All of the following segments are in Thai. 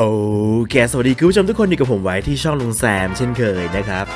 โอเค สวัสดีคุณผู้ชมทุกคนอยู่กับผมไว้ที่ช่องลุงแซมเช่นเคยนะครับ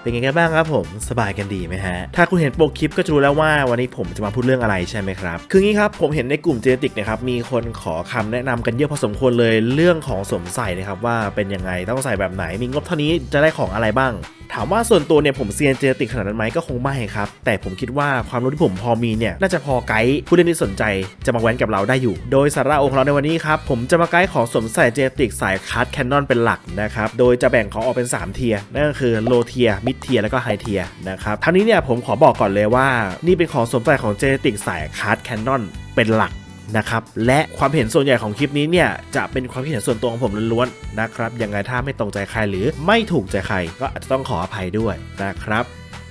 เป็นไงกันบ้างครับผม สบายกันดีไหมฮะ ถ้าคุณเห็นโปกคลิปก็จะรู้แล้วว่าวันนี้ผมจะมาพูดเรื่องอะไรใช่ไหมครับ คืองี้ครับ ผมเห็นในกลุ่มเจเนติกนะครับ มีคนขอคำแนะนำกันเยอะพอสมควรเลยเรื่องของสวมใส่นะครับว่าเป็นยังไงต้องใส่แบบไหนมีงบเท่านี้จะได้ของอะไรบ้างถามว่าส่วนตัวเนี่ยผมเซียนเจเนติกขนาดนั้นไหมก็คงไม่ครับ แต่ผมคิดว่าความรู้ที่ผมพอมีเนี่ยน่าจะพอไกด์ผู้เล่นที่สนใจจะมาแว้นกับเราได้อยู่ โดยสาระองค์ของเราในวันนี้ครับผมจะมาไกด์ของสวมใส่เจเนติกสายคัสแคนนอนเป็นหลักนะครับโดยจะแบ่งของออกเป็น 3 เทียนั่นก็คือโลเทียมิดเทียแล้วก็ไฮเทียนะครับทั้งนี้เนี่ยผมขอบอกก่อนเลยว่า นี่เป็นของสวมใส่ของเจเนติกสายคัสแคนนอนเป็นหลัก นะครับและความเห็นส่วนใหญ่ของคลิปนี้เนี่ยจะเป็นความคิดเห็นส่วนตัวของผมล้วนๆนะครับยังไงถ้าไม่ตรงใจใครหรือไม่ถูกใจใครก็อาจจะต้องขออภัยด้วยนะครับ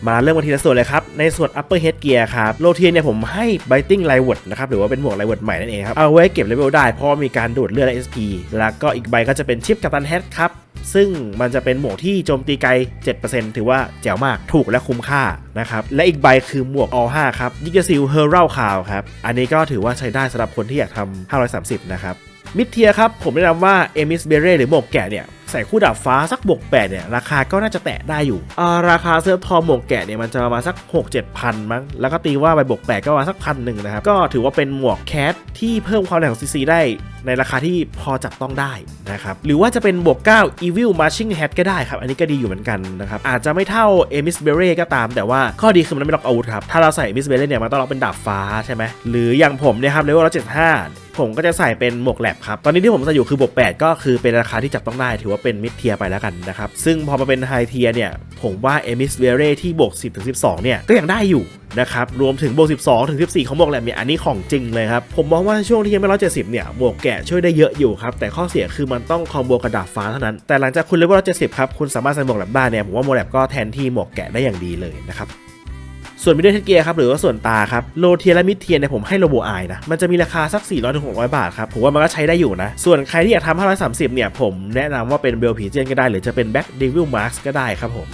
มาเริ่มกันทีละส่วนเลยครับ ในส่วน upper head gear ครับ โลเทียเนี่ยผมให้ biting l i w o o d นะครับ หรือว่าเป็นหมวก l i w o o d ใหม่นั่นเองครับ เอาไว้เก็บเลเวลได้ เพราะมีการดูดเลือด SP แล้วก็อีกใบก็จะเป็นชิปกัปตันเฮดครับ ซึ่งมันจะเป็นหมวกที่โจมตีไกล 7%ถือว่าแจ๋วมากถูกและคุ้มค่านะครับ และอีกใบคือหมวก all 5ครับยิกซิลเฮอร์เรลคาวครับ อันนี้ก็ถือว่าใช้ได้สำหรับคนที่อยากทำ530 นะครับมิดเทียครับผมแนะนำว่าเอมิสเบเร่หรือหมวกแกะเนี่ย ใส่คู่ดาบฟ้าสักบวก8เนี่ยราคาก็น่าจะแตะได้อยู่าราคาเสื้อทอหมวกแกะเนี่ยมันจะประมาณสัก6 7พันมั้งแล้วก็ตีว่าใบบวก8ก็ประมาณสักพันหนึ่งนะครับก็ถือว่าเป็นหมวกแคทที่เพิ่มความแรงของซีซีได้ในราคาที่พอจับต้องได้นะครับหรือว่าจะเป็นบวก9 Evil Marching Head ก็ได้ครับ อันนี้ก็ดีอยู่เหมือนกันนะครับอาจจะไม่เท่า e m i s b e r e ก็ตาม แต่ว่าข้อดีคือมันไม่ล็อกอาวุธครับ ถ้าเราใส่ e m i s b e r e เนี่ยมันต้องล็อกเป็นดาบฟ้าใช่ไหมหรืออย่างผมเนี่ยครับเลเวล175 ผมก็จะใส่เป็นหมวกแลบครับ ตอนนี้ที่ผมใส่อยู่คือบวก8ก็คือเป็นราคาที่จับต้องได้ ถือว่าเป็นมิดเทียไปแล้วกันนะครับ ซึ่งพอมาเป็นไฮเทียเนี่ย ผมว่า e m i s b e r e ที่บวก 10ถึง12 เนี่ย ก็ยังได้อยู่นะครับ รวมถึงบวก 12 ถึง 14 ของหมวกแลบเนี่ยอันนี้ของจริงเลยครับ ผมมองว่าช่วงที่ยังไม่ร้อยเจ็ดสิบเนี่ย หมวกแกะช่วยได้เยอะอยู่ครับ แต่ข้อเสียคือมันต้องคอมโบกระดาษฟ้าเท่านั้น แต่หลังจากคุณเลเวลร้อยเจ็ดสิบครับ คุณสามารถใส่หมวกแลบได้เนี่ย ผมว่าหมวกแลบก็แทนที่หมวกแกะได้อย่างดีเลยนะครับ ส่วนมิดเดิลเทเกียร์ครับหรือว่าส่วนตาครับโลเทียและมิดเทียเนี่ยผมให้โลโบอายนะมันจะมีราคาสัก 400-600ถึง600 บาทครับผมว่ามันก็ใช้ได้อยู่นะ ส่วนใครที่อยากทำ530 เนี่ยผมแนะนำว่าเป็นเบลผีเจียนก็ได้ หรือจะเป็นแบ็กเดวิลมาร์กก็ได้ครับผม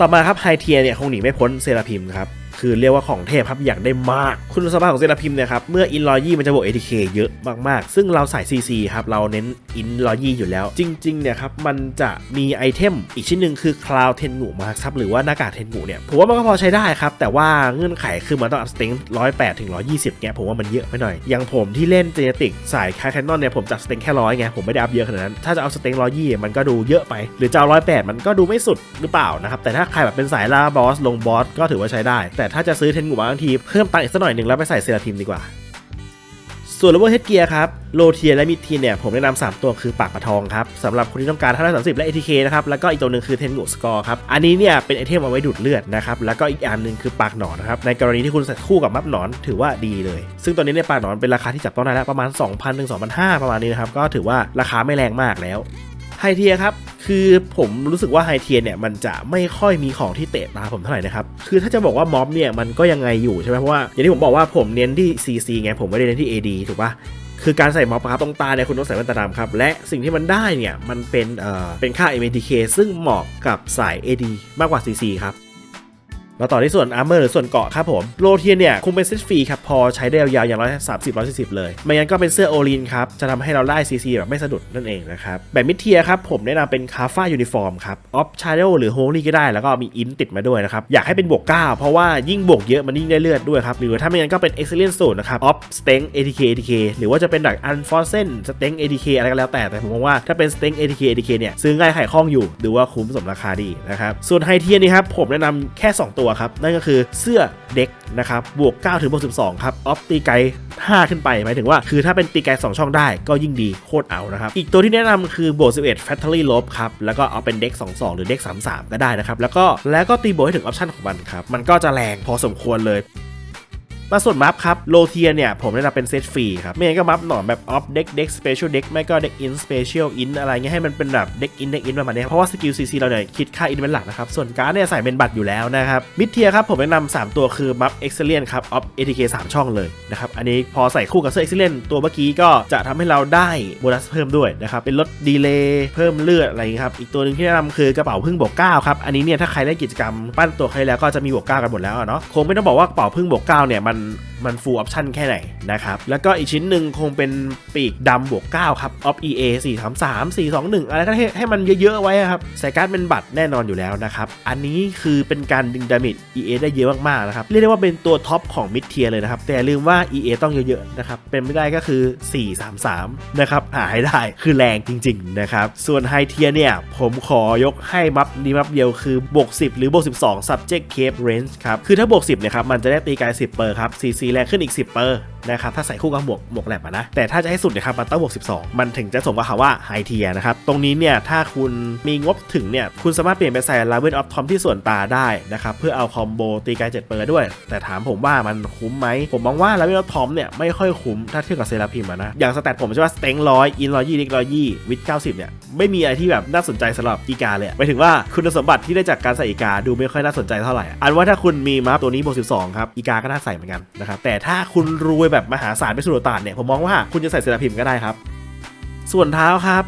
ต่อมาครับไฮเทียเนี่ยคงหนีไม่พ้นเซราพิมครับ คือเรียกว่าของเทพครับอยากได้มาก คุณสมบัติของเซราพิมเนี่ยครับเมื่ออินลอยี่มันจะบวก ATK เยอะมากๆ ซึ่งเราใส่ CC ครับเราเน้นอินลอยี่อยู่แล้ว จริงๆเนี่ยครับมันจะมีไอเทมอีกชิ้นหนึ่งคือคลาวเทนงูมาครับหรือว่าหน้ากากเทนงูเนี่ยผมว่ามันก็พอใช้ได้ครับแต่ว่าเงื่อนไขคือมันต้องอัพสเต็งร้อยแปดถึงร้อยยี่สิบเนี่ยผมว่ามันเยอะไปหน่อยอย่างผมที่เล่นเจเนติกสายคาแคนนอนเนี่ยผมจัดสเต็งแค่ร้อยไงผมไม่ได้อัพเยอะขนาดนั้นถ้าจะเอาสเต็งร้อยยี่มันก็ดูเยอะไป หรือจะเอาร้อยแปดมันก็ดูไม่สุดหรือเปล่านะครับแต่ถ้าใครแบบเป็นสายล่าบอสลงบอสก็ถือว่าใช้ได้แแต่ถ้าจะซื้อเทนงูมาบางทีเพิ่มตังค์อีกสักหน่อยหนึ่งแล้วไปใส่เซราพิมดีกว่า ส่วนเลเวลเฮดเกียร์ครับโลเทียและมิดทีเนี่ยผมแนะนำ3ตัวคือปากปะทองครับสำหรับคนที่ต้องการ530และ ATK นะครับแล้วก็อีกตัวหนึ่งคือเทนงูสกอร์ครับอันนี้เนี่ยเป็นไอเทมเอาไว้ดูดเลือดนะครับแล้วก็อีกอันหนึ่งคือปากหนอนนะครับในกรณีที่คุณใส่คู่กับมัฟหนอนถือว่าดีเลย ซึ่งตอนนี้ในยปากหนอนเป็นราคาที่จับต้องได้แล้วประมาณ 2,000ถึง2,500ประมาณนี้นะครับก็ถือว่าราคาไม่แรงมากแล้ว ไฮเทียครับคือผมรู้สึกว่าไฮเทียเนี่ยมันจะไม่ค่อยมีของที่เตะตาผมเท่าไหร่นะครับ คือถ้าจะบอกว่าม็อบเนี่ยมันก็ยังไงอยู่ใช่ไหมเพราะว่าอย่างที่ผมบอกว่าผมเน้นที่ CC ไงผมไม่ได้เน้นที่ AD ถูกปะคือการใส่ม็อบครับตรงตาเนี่ยคุณต้องใส่แว่นตาดำครับ และสิ่งที่มันได้เนี่ยมันเป็นเอ่อเป็นค่า MATK ซึ่งเหมาะกับสาย AD มากกว่า CC ครับ มาต่อที่ส่วนอาร์เมอร์หรือส่วนเกาะครับผมโลเทียเนี่ยคงเป็นเซตฟรีครับพอใช้ได้ยาวๆอย่างร้อยสามสิบร้อยสี่สิบเลย ไม่งั้นก็เป็นเสื้อโอลินครับจะทำให้เราได้ซีซีแบบไม่สะดุดนั่นเองนะครับแบบมิดเทียครับผมแนะนำเป็นคาฟ้ายูนิฟอร์มครับออฟชาร์โดหรือโฮลี่ก็ได้แล้วก็มีอินติดมาด้วยนะครับอยากให้เป็นบวก9เพราะว่ายิ่งบวกเยอะมันยิ่งได้เลือดด้วยครับหรือถ้าไม่งั้นก็เป็น excellent สูตรนะครับออฟสเต็ง ATK ATK หรือว่าจะเป็นดักอันฟอร์เซนสเต็ง ATK อะไรก็แล้วแต่แต่ผมมองว่าถ้าเป็นสเต็ง ATK ATK เนี่ยซื้อง่ายขายคล่องอยู่ดูว่าคุ้มสมราคาดีนะครับส่วนไฮเทียนี่ครับผมแนะนำแค่ 2 ตัวครับ นั่นก็คือเสื้อเด็กนะครับบวก 9 ถึงบวก 12 ครับออฟตีไก5 ขึ้นไป หมายถึงว่า คือถ้าเป็นตีไก2 ช่องได้ก็ยิ่งดีโคตรเอานะครับ อีกตัวที่แนะนำคือบวก 11 Factory Lob ครับ แล้วก็เอาเป็นเด็ก 22 หรือเด็ก 33 ก็ได้นะครับ แล้วก็แล้วก็ตีบวกให้ถึงออปชันของมันครับ มันก็จะแรงพอสมควรเลย มาส่วนมัฟครับโลเทียเนี่ยผมแนะนำเป็นเซตฟรีครับไม่งั้นก็มัฟหนอนแบบออฟเด็กเด็กสเปเชียลเด็กไม่ก็เด็กอินสเปเชียลอินอะไรเงี้ยให้มันเป็นแบบเด็กอินเด็กอินประมาณนี้เพราะว่าสกิลซีซีเราเนี่ยคิดค่าอินเป็นหลักนะครับส่วนการ์ดเนี่ยใส่เป็นบัตรอยู่แล้วนะครับมิดเทียครับผมแนะนำ3ตัวคือมัฟเอ็กซ์เซเลนครับออฟเอทีเคสามช่องเลยนะครับอันนี้พอใส่คู่กับเสื้อเอ็กซ์เซเลนตัวเมื่อกี้ก็จะทำให้เราได้โบนัสเพิ่มด้วยนะครับเป็นลดดีเลย์เพิ่มเลือดอะไรอย่างงี้ครับอีกตัวหนึ่งที่แนะนำคือกระเป๋าพึ่งบวกเก้าครับอันนี้เนี่ยถ้าใครเล่นกิจกรรมปั้นตัวใครแล้วก็จะมีบวกเก้ากันหมดแล้วเนาะคงไม่ต้องบอกว่ากระเป๋าพึ่งบวกเก้าเนี่ยมันมันฟูลออปชั่นแค่ไหนนะครับ แล้วก็อีกชิ้นหนึ่งคงเป็นปีกดำบวก 9 ครับออฟ EA 4 3 3 4 2 1องหนึ่งอะไรก็ให้ให้มันเยอะๆไว้ครับใส่การ์ดเป็นบัตรแน่นอนอยู่แล้วนะครับ อันนี้คือเป็นการดึงดาเมจ EA ได้เยอะมากๆนะครับ เรียกได้ว่าเป็นตัวท็อปของมิดเทียเลยนะครับ แต่อย่าลืมว่า EA ต้องเยอะๆนะครับ เป็นไม่ได้ก็คือ 433 นะครับ หาให้ได้คือแรงจริงๆนะครับ ส่วนไฮเทียเนี่ย ผมขอยกให้มัฟนี้มัฟเดียวคือบวก10 หรือบวก12 subject cape range ครับ คือถ้าบวก10เนี่ยครับมันจะได้ตีไกล10เปอร์ครับ CC แรงขึ้นอีก 10 เปอร์ นะครับถ้าใส่คู่กับหมวกหมวกแหลบนะแต่ถ้าจะให้สุดเนี่ยครับมันต้องบวก 12 มันถึงจะสมกับคำว่าไฮเทียนะครับตรงนี้เนี่ยถ้าคุณมีงบถึงเนี่ยคุณสามารถเปลี่ยนไปใส่ l a v e n of Tom ที่ส่วนตาได้นะครับเพื่อเอาคอมโบตีกล7เปอร์ด้วย แต่ถามผมว่ามันคุ้มไหมผมมองว่า l a v e n of Tom เนี่ยไม่ค่อยคุ้มถ้าเทียบกับเซราพิมนะอย่างสแตทผมใช่ว่าสเต็งร้อยอินร้อยยี่ลิกร้อยยี่วิดเก้าสิบเนี่ยไม่มีอะไรที่แบบน่าสนใจสำหรับอีกาเลยหมายถึงว่าคุณสมบัติที่ได้จากการใส่อีกาดูไม่ค่อยน่าสนใจเท่าไหร่อันว่าถ้าคุณมีมาตัวนี้บวก12ครับอีกาก็น่าใส่เหมือนกันนะครับแต่ถ้าคุณรวยแบบมหาศาลไปสุดโต่านเนี่ยผมมองว่าคุณจะใส่เซราพิมก็ได้ครับส่วนเท้าครับ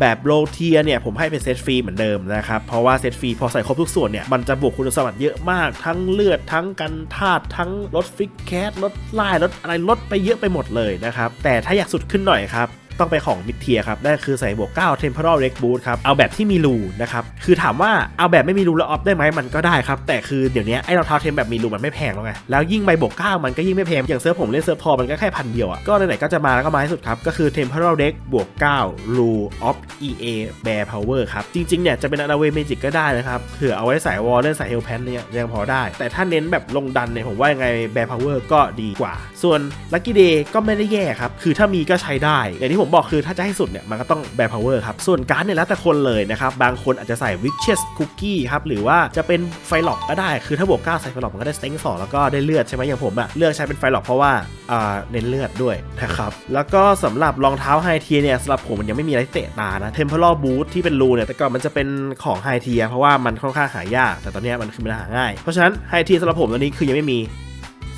แบบโลเทียเนี่ยผมให้เป็นเซตฟรีเหมือนเดิมนะครับ เพราะว่าเซตฟรีพอใส่ครบทุกส่วนเนี่ย มันจะบวกคุณสมบัติเยอะมาก ทั้งเลือด ทั้งกันธาตุทั้งลดฟิกแคสลดไล่ลดอะไรลดไปเยอะไปหมดเลยนะครับ แต่ถ้าอยากสุดขึ้นหน่อยครับ ต้องไปของมิดเทียครับนั่นคือใส่บวก9 Temporal Rec Boost ครับเอาแบบที่มีรูนะครับคือถามว่าเอาแบบไม่มีรูแล้วออฟได้ไหมมันก็ได้ครับแต่คือเดี๋ยวนี้ไอ้รองเท้าเทมแบบมีรูมันไม่แพงแล้วไงแล้วยิ่งใบบวก9มันก็ยิ่งไม่แพงอย่างเซิร์ฟผมเล่นเซิร์ฟทอมันก็แค่พันเดียวอะก็ไหนๆก็จะมาแล้วก็มาให้สุดครับก็คือ Temporal Rec บวก9รูออฟ EA Bear Power ครับจริงๆเนี่ยจะเป็นอ a าเวเมจิกก็ได้นะครับเผื่อเอาไว้ใส่วอลเล่นใส่เฮลแพนเนี่ยยังพอได้ แต่ถ้าเน้นแบบลงดันเนี่ยผมว่ายังไง Bear Power ก็ดีกว่า ส่วน Lucky Day ก็ไม่ได้แย่ครับคือถ้ามีก็ใช้ได้อย่างที่ผมบอกคือถ้าจะให้สุดเนี่ยมันก็ต้องแบร์พาวเวอร์ครับ ส่วนการ์ดเนี่ยแล้วแต่คนเลยนะครับ บางคนอาจจะใส่วิกเชสคุกกี้ครับ หรือว่าจะเป็นไฟล็อกก็ได้ คือถ้าบวก9ใส่ไฟล็อกมันก็ได้สเต็งสองแล้วก็ได้เลือดใช่ไหมอย่างผมอะเลือกใช้เป็นไฟล็อกเพราะว่าอ่าเน้นเลือดด้วยนะครับแล้วก็สำหรับรองเท้าไฮเทียเนี่ยสำหรับผมมันยังไม่มีอะไรเตะตานะเทมเพลอบูทที่เป็นรูเนี่ยแต่ก่อนมันจะเป็นของไฮเทียเพราะว่ามันค่อนข้างหายาก แต่ตอนนี้มันคือมันหาง่าย เพราะฉะนั้นไฮเทียสำหรับผมตอนนี้คือยังไม่มี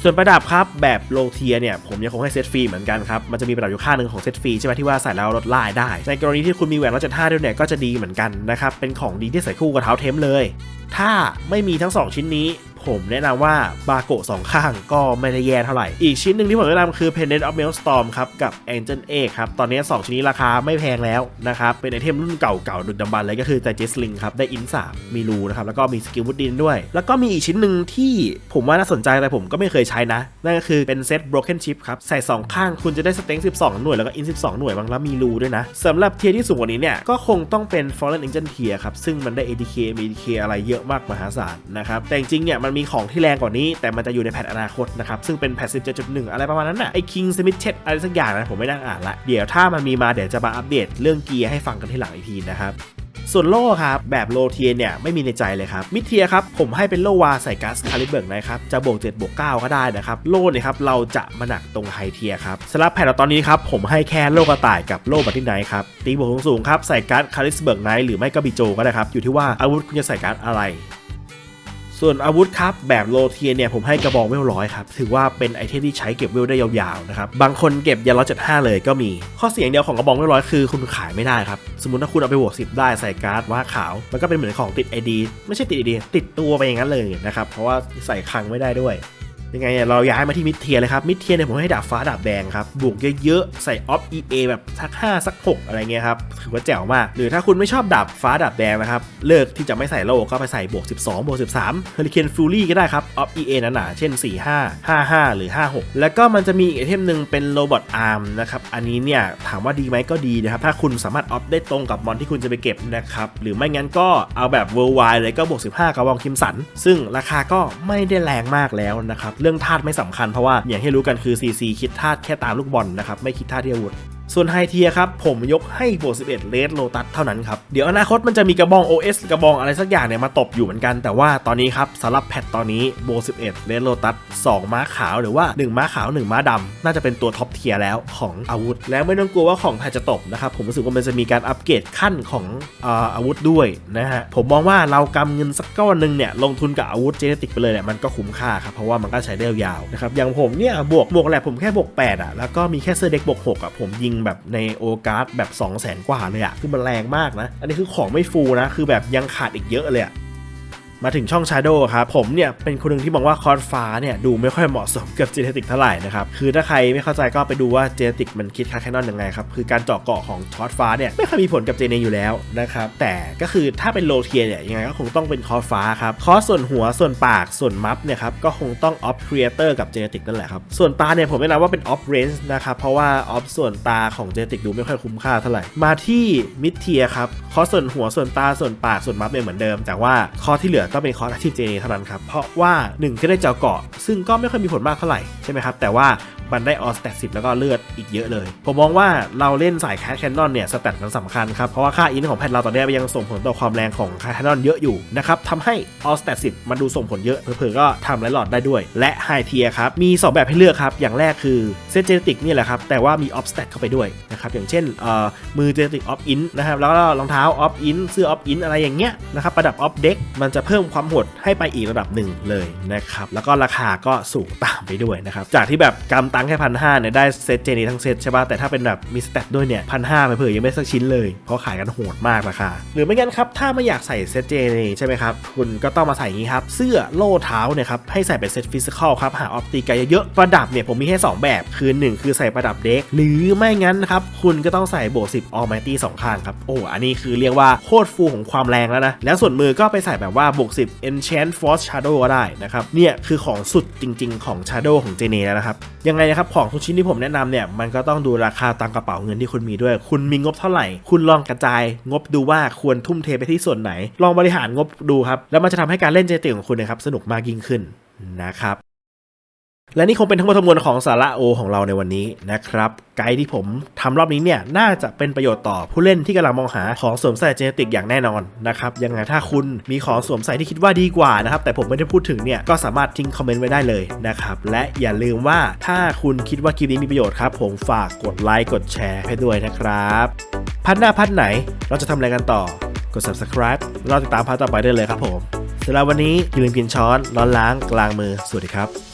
ส่วนประดับครับแบบโลเทียเนี่ยผมยังคงให้เซตฟรีเหมือนกันครับมันจะมีประดับอยู่ค่าหนึ่งของเซตฟรีใช่ไหมที่ว่าใส่แล้วลดลายได้ ในกรณีที่คุณมีแหวนร้อยเจ็ดห้าด้วยเนี่ยก็จะดีเหมือนกันนะครับเป็นของดีที่ใส่คู่กับเท้าเทมเลย ถ้าไม่มีทั้ง 2 ชิ้นนี้ ผมแนะนำว่าบาโกะสองข้างก็ไม่ได้แย่เท่าไหร่ อีกชิ้นหนึ่งที่ผมแนะนำคือ Pendant of Maelstrom ครับ กับ Angel Egg ครับ ตอนนี้ 2 ชิ้นนี้ราคาไม่แพงแล้วนะครับ เป็นไอเทมรุ่นเก่าๆดึกดำบรรพ์เลยก็คือ d i g e s l i n g ครับ ได้อินสามมีรูนะครับ แล้วก็มีสกิลวุดดินด้วย แล้วก็มีอีกชิ้นหนึ่งที่ผมว่าน่าสนใจแต่ผมก็ไม่เคยใช้นะ นั่นก็คือเป็นเซต Broken Chip ครับใส่ 2 ข้างคุณจะได้สเต็ง12 หน่วยแล้วก็อิน12 หน่วยบางแล้วมีรูด้วยนะสำหรับเทียร์ที่สูงกว่านี้เนี่ยก็คงต้องเป็น Fallen Angel เทียครับซึ่งมันได้ ATK มี ATK อะไรเยอะมากมหาศาลนะครับแต่จริงเนี่ยมันมีของที่แรงกว่านี้ แต่มันจะอยู่ในแพทอนาคตนะครับซึ่งเป็นแพท17.1 อะไรประมาณนั้นน่ะไอ้คิงสมิธเชตอะไรสักอย่างนะผมไม่ได้อ่านละเดี๋ยวถ้ามันมีมาเดี๋ยวจะมาอัปเดตเรื่องเกียร์ให้ฟังกันที่หลังอีกทีนะครับ ส่วนโล่ครับแบบโลเทียเนี่ยไม่มีในใจเลยครับมิเทียครับผมให้เป็นโลวาใส่ก๊าซคาลิเบิร์กนะครับจะบวก7บวก9ก็ได้นะครับโล่เนี่ยครับเราจะมาหนักตรงไฮเทียครับสำหรับแผ่นตอนนี้ครับผมให้แค่โลกระต่ายกับโลบัตตี้ไนท์ครับตีบวกสูงๆครับใส่ก๊าซคาลิสเบิร์กไนท์หรือไม่ก็บิโจก็ได้ครับอยู่ที่ว่าอาวุธคุณจะใส่ก๊าซอะไร ส่วนอาวุธครับแบบโลเทียเนี่ยผมให้กระบองเวลร้อยครับถือว่าเป็นไอเทมที่ใช้เก็บเวลได้ยาวๆนะครับบางคนเก็บยันร้อยเจ็ดห้าเลยก็มี ข้อเสียงเดียวของกระบองเวลร้อยคือคุณขายไม่ได้ครับสมมติถ้าคุณเอาไปบวกสิบได้ใส่การ์ดว่าขาว มันก็เป็นเหมือนของติดไอดีไม่ใช่ติดไอดีติดตัวไปอย่างนั้นเลยนะครับเพราะว่าใส่คังไม่ได้ด้วย ยังไงเนี่ยเราย้ายมาที่มิดเทียเลยครับ มิดเทียเนี่ยผมให้ดาบฟ้าดาบแดงครับ บวกเยอะๆ ใส่ออฟ EA แบบสัก 5 สัก 6 อะไรเงี้ยครับ ถือว่าแจ๋วมาก หรือถ้าคุณไม่ชอบดาบฟ้าดาบแดงนะครับ เลิกที่จะไม่ใส่โล่ก็ไปใส่บวก 12 บวก 13 Hurricane Fury ก็ได้ครับ ออฟ EA หนาๆเช่น 45 55 หรือ 56 แล้วก็มันจะมีอีกไอเทมหนึ่งเป็นโรบอทอาร์มนะครับ อันนี้เนี่ยถามว่าดีไหมก็ดีนะครับ ถ้าคุณสามารถออฟได้ตรงกับมอนที่คุณจะไปเก็บนะครับ หรือไม่งั้นก็เอาแบบ Worldwide เลยก็บวก 15 กับองคิมสัน ซึ่งราคาก็ไม่ได้แรงมากแล้วนะครับเรื่องธาตุไม่สำคัญเพราะว่าอย่างที่รู้กันคือ CC คิดธาตุแค่ตามลูกบอลนะครับไม่คิดธาตุที่อาวุธ ส่วนไฮเทียครับ ผมยกให้โบ11เลสโลตัสเท่านั้นครับ เดี๋ยวอนาคตมันจะมีกระบอง OS กระบองอะไรสักอย่างเนี่ยมาตบอยู่เหมือนกัน แต่ว่าตอนนี้ครับสำหรับแพทตอนนี้โบ11เลสโลตัส2ม้าขาวหรือว่า 1 ม้าขาว 1 ม้าดำน่าจะเป็นตัวท็อปเทียแล้วของอาวุธ แล้วไม่ต้องกลัวว่าของแพทจะตบนะครับ ผมรู้สึกว่ามันจะมีการอัปเกรดขั้นของอาอาวุธด้วยนะฮะผมมองว่าเรากำเงินสักก้อนหนึ่งเนี่ยลงทุนกับอาวุธเจเนติกไปเลยเนี่ยมันก็คุ้มค่าครับเพราะว่ามันก็ใช้ได้ยาวนะครับอย่างผมเนี่ยบวกบวกแหละผมแค่บวก8อะแล้วก็มีแค่เสื้อเด็กบวก6อะผมยิงแบบในโอกาสแบบ 2 0 0แสนกว่าเลยอะคือมันแรงมากนะ อันนี้คือของไม่ฟูนะ คือแบบยังขาดอีกเยอะเลยอะ มาถึงช่อง Shadow ครับผมเนี่ยเป็นคนหนึ่งที่มองว่าคอร์สฟ้าเนี่ยดูไม่ค่อยเหมาะสมกับเจเนติกเท่าไหร่นะครับคือถ้าใครไม่เข้าใจก็ไปดูว่าเจเนติกมันคิดคาแคนนอนยังไงครับคือการเจาะเกาะของคอร์สฟ้าเนี่ยไม่ค่อยมีผลกับเจเนอยู่แล้วนะครับแต่ก็คือถ้าเป็นโลเทียเนี่ยยังไงก็คงต้องเป็นคอร์สฟ้าครับคอร์สส่วนหัวส่วนปากส่วนมัฟเนี่ยครับก็คงต้องออฟครีเอเตอร์กับเจเนติกนั่นแหละครับส่วนตาเนี่ยผมแนะนำว่าเป็นออฟเรนจ์นะครับเพราะว่าออฟส่วนตาของเจเนติกดูไม่ค่อยคุ้มค่าเท่าไหร่มาที่มิดเทียครับคอร์สส่วนหัวส่วนตาส่วนปากส่วนมัฟเนี่ยเหมือนเดิม แต่ว่าคอร์สที่เหลือต้องเป็นคอร์สอาชีพเจเนเท่านั้นครับ เพราะว่าหนึ่งก็ได้เจาะเกาะ ซึ่งก็ไม่ค่อยมีผลมากเท่าไหร่ใช่ไหมครับ แต่ว่า มันได้ออสแตทสิแล้วก็เลือดอีกเยอะเลย ผมมองว่าเราเล่นสายแคทแคนนอนเนี่ยสแตทมันสำคัญครับ เพราะว่าค่าอินของแพทเราตอนนี้ยังส่งผลต่อความแรงของแคทแคนนอนเยอะอยู่นะครับทำให้ออสแตทสิมันดูส่งผลเยอะเผลอๆก็ทำไรหลอดได้ด้วย และไฮเทียครับมี 2 แบบให้เลือกครับ อย่างแรกคือเซตเจเนติกนี่แหละครับ แต่ว่ามีออฟสแตทเข้าไปด้วยนะครับอย่างเช่นเอ่อมือเจเนติกออฟอินนะครับแล้วก็รองเท้าออฟอินเสื้อออฟอินอะไรอย่างเงี้ยนะครับประดับออฟเด็กมันจะเพิ่มความโหดให้ไปอีกระดับหนึ่งเลยนะครับแล้วก็ราคาก็สูงตามไปด้วยนะครับจากที่แบบกำตังแค่พันห้าเนี่ยได้เซตเจนี้ทั้งเซตใช่ป่ะแต่ถ้าเป็นแบบมีสแตทด้วยเนี่ยพันห้าไปเผื่อยังไม่สักชิ้นเลย เพราะขายกันโหดมากราคาหรือไม่งั้นครับถ้าไม่อยากใส่เซตเจนี้ใช่ไหมครับคุณก็ต้องมาใส่นี้ครับเสื้อโล่เท้าเนี่ยครับให้ใส่เป็นเซตฟิสิกอลครับหาออปติกาเยอะๆประดับเนี่ยผมมีแค่2แบบคือ 1 คือใส่ประดับเด็ก หรือไม่งั้นครับคุณก็ต้องใส่โบสิบออลไมตี้สองข้างครับโอ้อันนี้คือเรียกว่าโคตรฟูของความแรงแล้วนะแล้วส่วนมือก็ไปใส่แบบว่าบวก10 enchant force shadow ก็ได้นะครับเนี่ยคือของสุดจริง ๆ ของ shadow ของเจเนแล้วนะครับยังไงนะครับของทุกชิ้นที่ผมแนะนำเนี่ยมันก็ต้องดูราคาตามกระเป๋าเงินที่คุณมีด้วย คุณมีงบเท่าไหร่ คุณลองกระจาย งบดูว่าควรทุ่มเทไปที่ส่วนไหน ลองบริหารงบดูครับแล้วมันจะทำให้การเล่นเจเตของคุณนะครับสนุกมากยิ่งขึ้นนะครับ และนี่คงเป็นทั้งหมดทั้งมวลของสาระโอของเราในวันนี้นะครับ ไกด์ที่ผมทำรอบนี้เนี่ย น่าจะเป็นประโยชน์ต่อผู้เล่นที่กำลังมองหาของสวมใส่เจเนติกอย่างแน่นอนนะครับ ยังไงถ้าคุณมีของสวมใส่ที่คิดว่าดีกว่านะครับ แต่ผมไม่ได้พูดถึงเนี่ย ก็สามารถทิ้งคอมเมนต์ไว้ได้เลยนะครับ และอย่าลืมว่าถ้าคุณคิดว่าคลิปนี้มีประโยชน์ครับ ผมฝากกดไลค์กดแชร์ให้ด้วยนะครับพัดหน้าพัดไหนเราจะทำอะไรกันต่อกด subscribe เราติดตามพัดต่อไปได้เลยครับผมสำหรับวันนี้อย่าลืมกินช้อนร้อนล้างกลางมือสวัสดีครับ